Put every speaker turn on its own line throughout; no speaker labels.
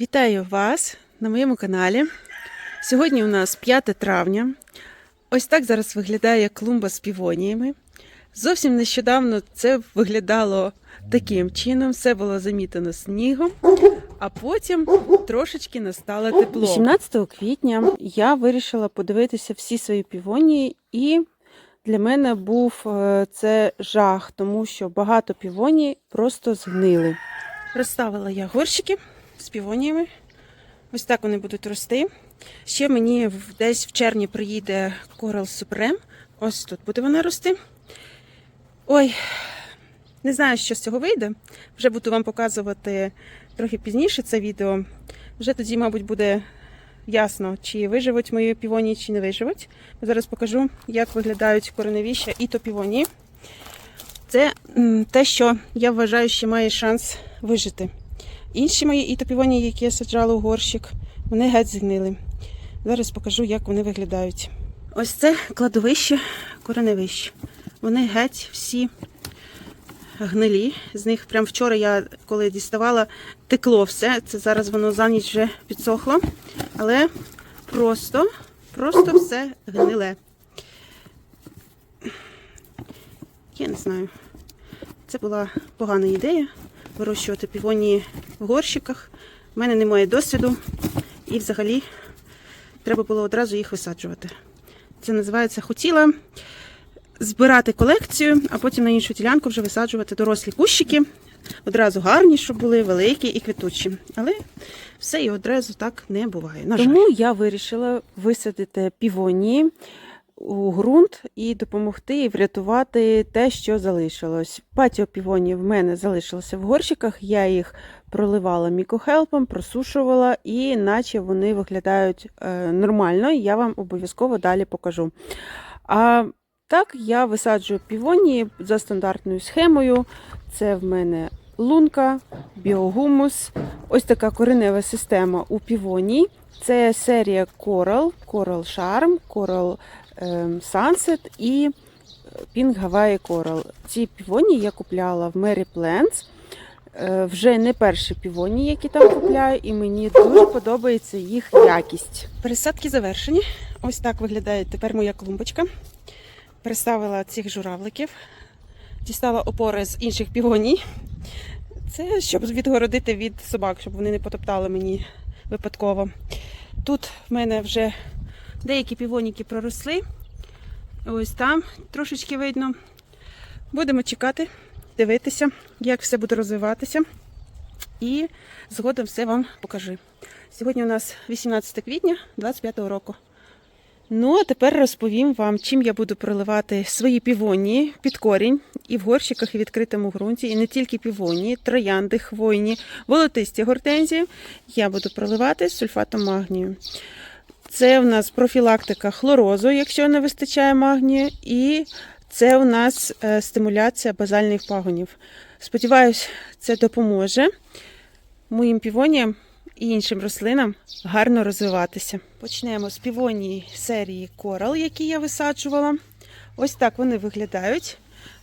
Вітаю вас на моєму каналі. Сьогодні у нас 5 травня. Ось так зараз виглядає клумба з півоніями. Зовсім нещодавно це виглядало таким чином, все було замітено снігом, а потім трошечки настало тепло. 18 квітня я вирішила подивитися всі свої півонії, і для мене був е, це жах, тому що багато півоній просто згнили. Розставила я горщики з. Ось так вони будуть рости. Ще мені десь в червні приїде Coral Supreme. Ось тут буде вона рости. Ой, не знаю, що з цього вийде. Вже буду вам показувати трохи пізніше це відео. Вже тоді, мабуть, буде ясно, чи виживуть мої півонії, чи не виживуть. Зараз покажу, як виглядають кореневіща і то півонії. Це те, що я вважаю, що має шанс вижити. Інші мої ітопівоні, які я саджала у горщик, вони геть згнили. Зараз покажу, як вони виглядають. Ось це кладовище кореневище. Вони геть всі гнилі. З них прям вчора я, коли діставала, текло все. Це зараз воно за ніч вже підсохло. Але просто, просто все гниле. Я не знаю. Це була погана ідея вирощувати півонії в горщиках. У мене немає досвіду і взагалі треба було одразу їх висаджувати. Це називається хотіла збирати колекцію, а потім на іншу ділянку вже висаджувати дорослі кущики. Одразу гарні, щоб були великі і квітучі. Але все і одразу так не буває. На жаль. Я вирішила висадити півонії у ґрунт і допомогти врятувати те, що залишилось. Патіо півонії в мене залишилося в горщиках. Я їх проливала мікохелпом, просушувала, і наче вони виглядають е, нормально. Я вам обов'язково далі покажу. А так, я висаджую півонії за стандартною схемою. Це в мене лунка, біогумус. Ось така коренева система у півоній. Це серія Coral, Coral Charm, Coral Sunset і Pink Hawaii Coral. Ці півонії я купляла в Mary Plants. Е, Вже не перші півонії, які там купляю, і мені дуже подобається їх якість. Пересадки завершені. Ось так виглядає тепер моя клумбочка. Переставила цих журавликів, дістала опори з інших півоній. Це щоб відгородити від собак, щоб вони не потоптали мені випадково. Тут в мене вже деякі півоніки проросли. Ось там трошечки видно. Будемо чекати, дивитися, як все буде розвиватися. І згодом все вам покажу. Сьогодні у нас 18 квітня 25 року. Ну, а тепер розповім вам, чим я буду проливати свої півонії під корінь і в горщиках, і в відкритому ґрунті, і не тільки півонії, троянди, хвойні, волотисті гортензії. Я буду проливати сульфатом магнію. Це у нас профілактика хлорозу, якщо не вистачає магнію, і це у нас е, стимуляція базальних пагонів. Сподіваюсь, це допоможе моїм півоніям і іншим рослинам гарно розвиватися. Почнемо з півонії серії Coral, які я висаджувала. Ось так вони виглядають.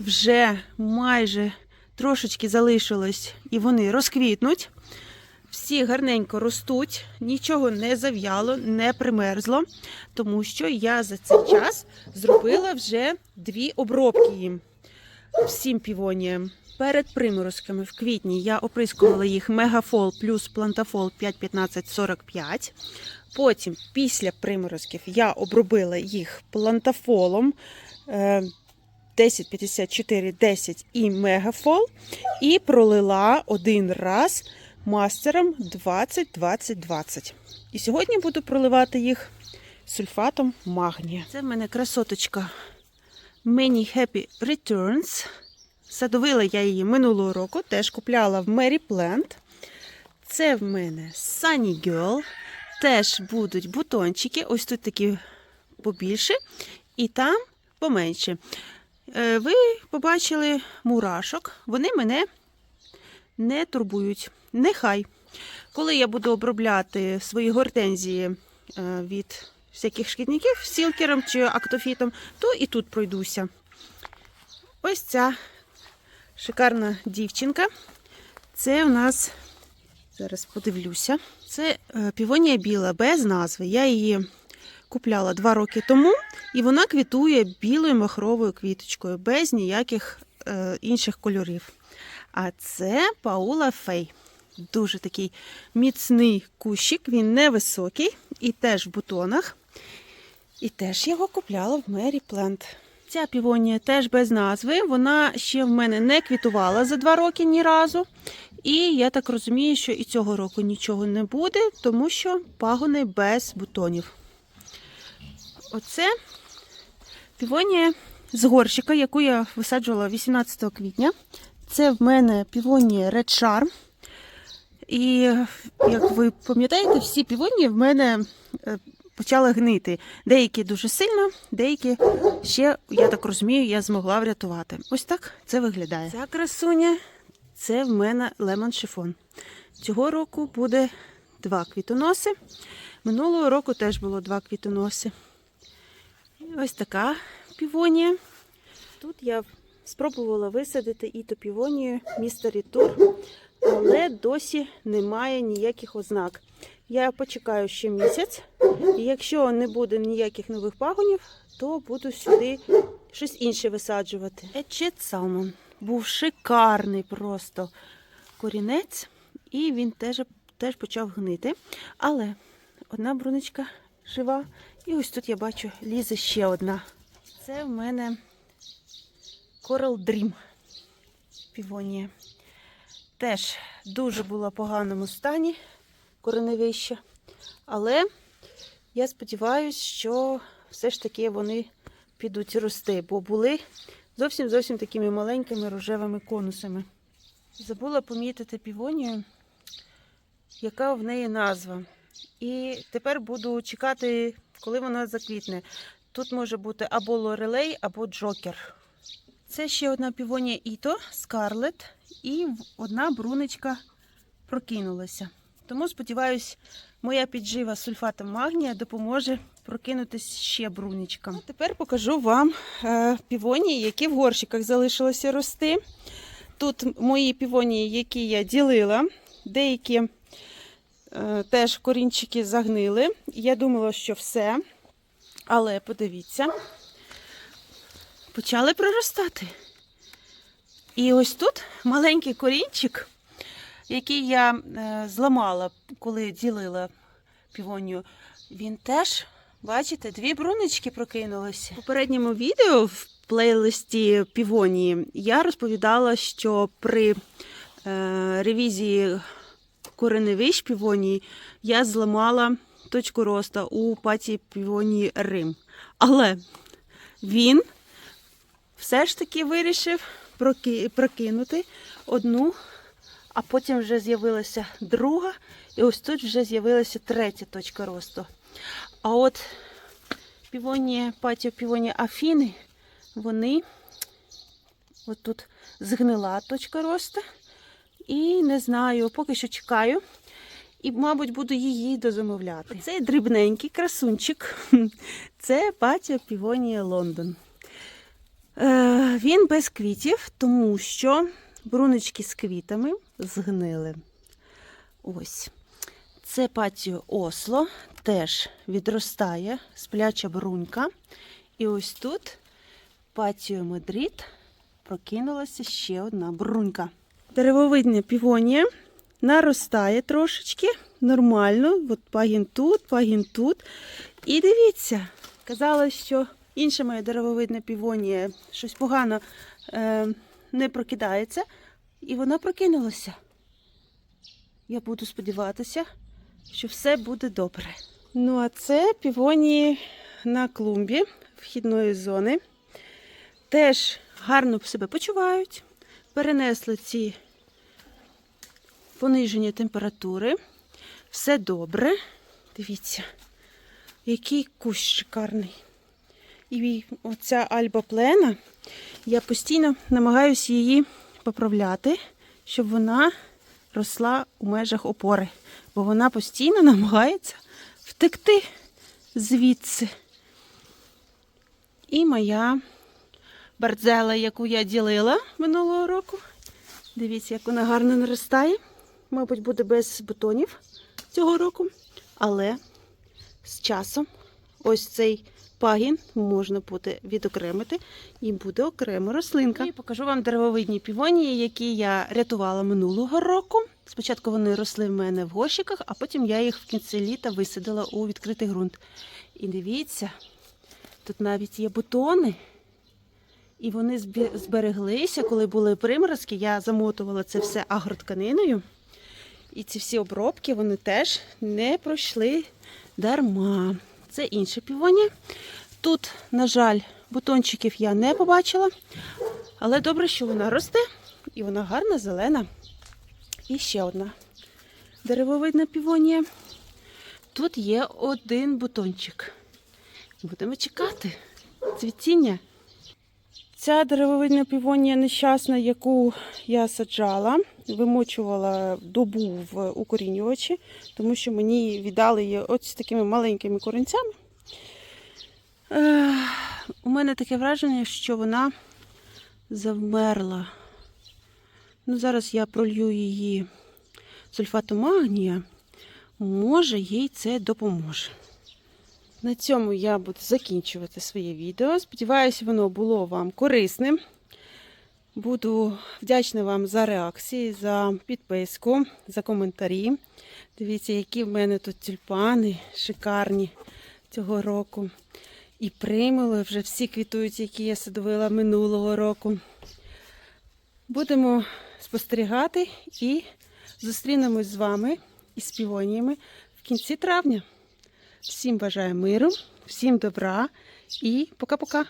Вже майже трошечки залишилось, і вони розквітнуть. Всі гарненько ростуть, нічого не зав'яло, не примерзло, тому що я за цей час зробила вже дві обробки їм всім півоніям. Перед приморозками в квітні я оприскувала їх Мегафол плюс Плантафол 51545. Потім, після приморозків, я обробила їх плантафолом е, 1054, 10 і Мегафол. І пролила один раз мастером 20-20-20. І сьогодні буду проливати їх сульфатом магнія. Це в мене красоточка Many Happy Returns. Садовила я її минулого року, теж купляла в Mary Plant. Це в мене Sunny Girl. Теж будуть бутончики. Ось тут такі побільше, і там поменше. Е, Ви побачили мурашок, вони мене не турбують. Нехай. Коли я буду обробляти свої гортензії е, від всяких шкідників сілкером чи актофітом, то і тут пройдуся. Ось ця шикарна дівчинка. Це у нас Зараз подивлюся. Це е, півонія біла без назви. Я її купляла два роки тому, і вона квітує білою махровою квіточкою, без ніяких е, інших кольорів. А це Паула Фей. Дуже такий міцний кущик, він невисокий і теж в бутонах. І теж його купляла в Мері Пленд. Ця півонія теж без назви. Вона ще в мене не квітувала за два роки ні разу. І я так розумію, що і цього року нічого не буде, тому що пагони без бутонів. Оце півонія з горщика, яку я висаджувала 18 квітня. Це в мене півонія Red Charm. І як ви пам'ятаєте, всі півонії в мене е, почали гнити. Деякі дуже сильно, деякі ще, я так розумію, я змогла врятувати. Ось так це виглядає. Ця красуня це в мене лемон шифон. Цього року буде два квітоноси. Минулого року теж було два квітоноси. І ось така півонія. Тут я спробувала висадити і ту півонію містері Тур, але досі немає ніяких ознак. Я почекаю ще місяць, і якщо не буде ніяких нових пагонів, то буду сюди щось інше висаджувати. Ечет Салмон був шикарний просто корінець, і він теж, теж почав гнити. Але одна бруничка жива, і ось тут я бачу лізе ще одна. Це в мене Coral Dream півонія. Теж дуже була в поганому стані кореневище. Але я сподіваюся, що все ж таки вони підуть рости, бо були зовсім зовсім такими маленькими рожевими конусами. Забула помітити півонію, яка в неї назва. І тепер буду чекати, коли вона заквітне. Тут може бути або лорелей, або джокер. Це ще одна півонія Іто, Скарлет, і одна брунечка прокинулася. Тому, сподіваюсь, моя піджива сульфатом магнія допоможе прокинутись ще брунечкам. А Тепер покажу вам е, півонії, які в горщиках залишилося рости. Тут мої півонії, які я ділила, деякі е, теж корінчики загнили. Я думала, що все. Але подивіться, почали проростати. І ось тут маленький корінчик, який я е, зламала, коли ділила півонію, він теж, бачите, дві брунички прокинулися. У попередньому відео в плейлисті півонії я розповідала, що при е, ревізії кореневищ півонії я зламала точку росту у паті півонії Рим. Але він все ж таки вирішив прокинути одну, а потім вже з'явилася друга, і ось тут вже з'явилася третя точка росту. А от півонія, патіо півонія Афіни, вони от тут згнила точка росту. І не знаю, поки що чекаю. І, мабуть, буду її дозамовляти. Цей дрібненький красунчик це патіо півонія Лондон. Е, він без квітів, тому що бруночки з квітами згнили. Ось. Це патіо Осло, теж відростає спляча брунька. І ось тут патіо Мадрид прокинулася ще одна брунька. Деревовидна півонія наростає трошечки, нормально. От пагін тут, пагін тут. І дивіться, казала, що інша моя деревовидна півонія щось погано е, не прокидається, і вона прокинулася. Я буду сподіватися, що все буде добре. Ну, а це півонії на клумбі вхідної зони. Теж гарно себе почувають. Перенесли ці пониження температури. Все добре. Дивіться, який кущ шикарний. І оця альба плена, я постійно намагаюся її поправляти, щоб вона росла у межах опори. Бо вона постійно намагається втекти звідси. І моя бардзела, яку я ділила минулого року. Дивіться, як вона гарно наростає. мабуть, буде без бутонів цього року, але з часом ось цей пагін можна буде відокремити і буде окрема рослинка. І покажу вам деревовидні півонії, які я рятувала минулого року. Спочатку вони росли в мене в горщиках, а потім я їх в кінці літа висадила у відкритий ґрунт. І дивіться, тут навіть є бутони. І вони збереглися, коли були приморозки. Я замотувала це все агротканиною. І ці всі обробки вони теж не пройшли дарма. Це інше півоні. Тут, на жаль, бутончиків я не побачила, але добре, що вона росте і вона гарна, зелена. І ще одна деревовидна півонія. Тут є один бутончик. Будемо чекати. Цвітіння. Ця деревовидна півонія нещасна, яку я саджала, вимочувала добу в укорінювачі, тому що мені віддали її ось такими маленькими корінцями. Е, у мене таке враження, що вона завмерла. Ну, зараз я пролью її сульфатом магнія. Може, їй це допоможе. На цьому я буду закінчувати своє відео. Сподіваюся, воно було вам корисним. Буду вдячна вам за реакції, за підписку, за коментарі. Дивіться, які в мене тут тюльпани шикарні цього року. І примули вже всі квітують, які я садовила минулого року. Будемо спостерігати і зустрінемось з вами із півоніями в кінці травня. Всім бажаю миру, всім добра і пока-пока.